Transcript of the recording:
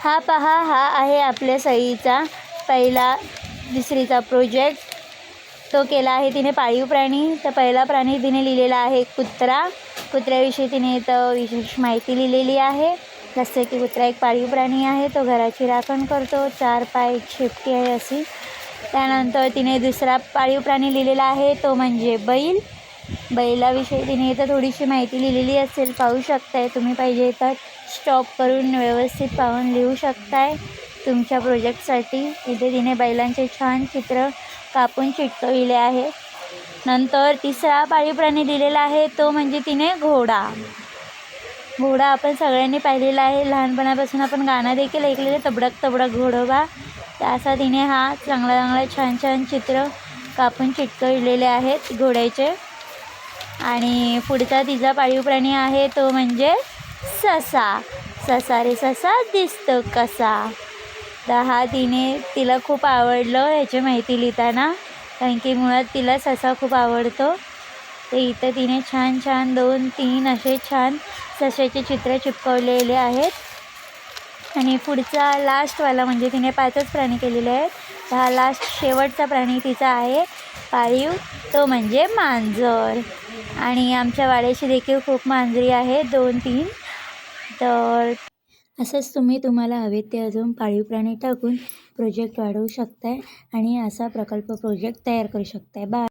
हा पहा हा आहे आपल्या सईचा पहिला दुसरीचा प्रोजेक्ट तो केला आहे तिने पाळीव प्राणी. तर पहिला प्राणी तिने लिहिलेला आहे कुत्रा. कुत्र्याविषयी तिने इथं विशेष माहिती लिहिलेली आहे. जसं की कुत्रा एक पाळीव प्राणी आहे. तो घराची राखण करतो. चार पाय शेपटी आहे अशी. त्यानंतर तिने दुसरा पाळीव प्राणी लिहिलेला आहे. तो म्हणजे बैल. बैलाविषयी तिने इथं थोडीशी माहिती लिहिलेली असेल पाहू शकताय. तुम्ही पाहिजे तर स्टॉप करून व्यवस्थित पाहून लिहू शकताय. तुमच्या प्रोजेक्टसाठी इथे तिने बैलांचे छान चित्र कापून चिटकविले आहे. नंतर तिसरा पाळीव प्राणी दिलेला आहे तो म्हणजे तिने घोडा. घोडा आपण सगळ्यांनी पाहिलेला आहे. लहानपणापासून आपण गाणं देखील ऐकलेलं तबडक तबडक घोडोबा तर असा तिने हा चांगला चांगला छान छान चित्र कापून चिटकविलेले आहेत घोड्याचे. आणि पुढचा तिचा पाळीव प्राणी आहे तो म्हणजे ससा. ससा रे ससा दिसतो कसा? तर हा तिने तिला खूप आवडलं ह्याची माहिती लिहिताना. कारण की मुळात तिला ससा खूप आवडतो. तर इथं तिने छान छान दोन तीन असे छान सशाचे चित्र चिपकवलेले आहेत. आणि पुढचा लास्टवाला म्हणजे तिने पाचच प्राणी केलेले आहेत. हा लास्ट शेवटचा प्राणी तिचा आहे पाळीव. तो म्हणजे मांजर. आणि आमच्या वाड्याशी देखील खूप मांजरी आहे दोन तीन. तर असंच तुम्ही तुम्हाला हवे ते अजून पाळीव प्राणी टाकून प्रोजेक्ट वाढवू शकताय आणि असा प्रकल्प प्रोजेक्ट तयार करू शकताय. बाय